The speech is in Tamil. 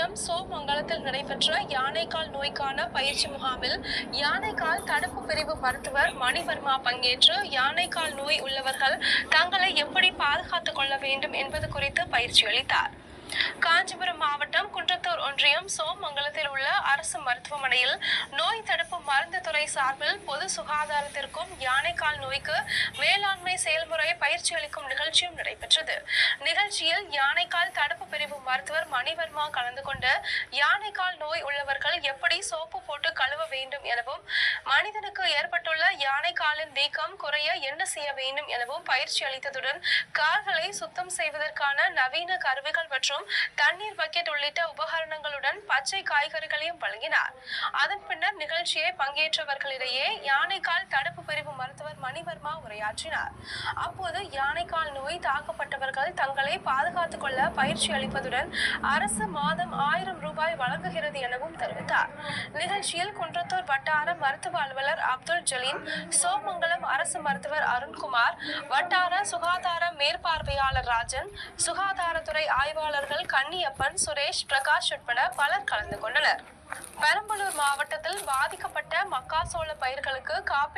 ஒன்றியம் சோமங்கலத்தில் நடைபெற்ற யானைக்கால் நோய்க்கான பயிற்சி முகாமில் யானைக்கால் தடுப்பு பிரிவு மருத்துவர் மணிவர்மா பங்கேற்று யானைக்கால் நோய் உள்ளவர்கள் தங்களை எப்படி பாதுகாத்துக் கொள்ள வேண்டும் என்பது குறித்து பயிற்சி அளித்தார். காஞ்சிபுரம் மாவட்டம் குன்றத்தூர் ஒன்றியம் சோமங்கலத்தில் உள்ள அரசு மருத்துவமனையில் நோய் தடுப்பு மருந்து துறை சார்பில் பொது சுகாதாரத்திற்கும் யானைக்கால் நோய்க்கு மேலாண்மை செயல்முறை பயிற்சி அளிக்கும் நிகழ்ச்சியும் நடைபெற்றது. நிகழ்ச்சியில் யானைக்கால் தடுப்பு பிரிவு மருத்துவர் மணிவர்மா கலந்து கொண்டு யானைக்கால் நோய் உள்ளவர்கள் எப்படி சோப்பு போட்டு கழுவ வேண்டும் எனவும் மனிதனுக்கு ஏற்பட்டுள்ள யானைக்காலின் வீக்கம் குறைய என்ன செய்ய வேண்டும் எனவும் பயிற்சி அளித்ததுடன் கால்களை சுத்தம் செய்வதற்கான நவீன கருவிகள் மற்றும் தண்ணீர் பக்கெட் உள்ளிட்ட உபகரணங்களுடன் பச்சை காய்கறிகளையும் வழங்கினார். அதன் பின்னர் நிகழ்ச்சியை பங்கேற்றவர்களிடையே யானைக்கால் தடு மணிவர்மா உரையாற்றினார். அப்போது யானைக்கால் நோய் தாக்கப்பட்டவர்கள் தங்களை பாதுகாத்துக் கொள்ள பயிற்சி அளிப்பதுடன் அரசு மாதம் ஆயிரம் ரூபாய் வழங்குகிறது எனவும் தெரிவித்தார். நிகழ்ச்சியில் குன்றத்தூர் வட்டார மருத்துவ அலுவலர் அப்துல் ஜலீம் சோமங்கலம் அரசு மருத்துவர் அருண்குமார் வட்டார சுகாதார மேற்பார்வையாளர் ராஜன் சுகாதாரத்துறை ஆய்வாளர்கள் கன்னியப்பன் சுரேஷ் பிரகாஷ் உட்பட பலர் கலந்து கொண்டனர். பெரம்பலூர் மாவட்டத்தில் பாதிக்கப்பட்ட மக்காசோள பயிர்களுக்கு காப்பீடு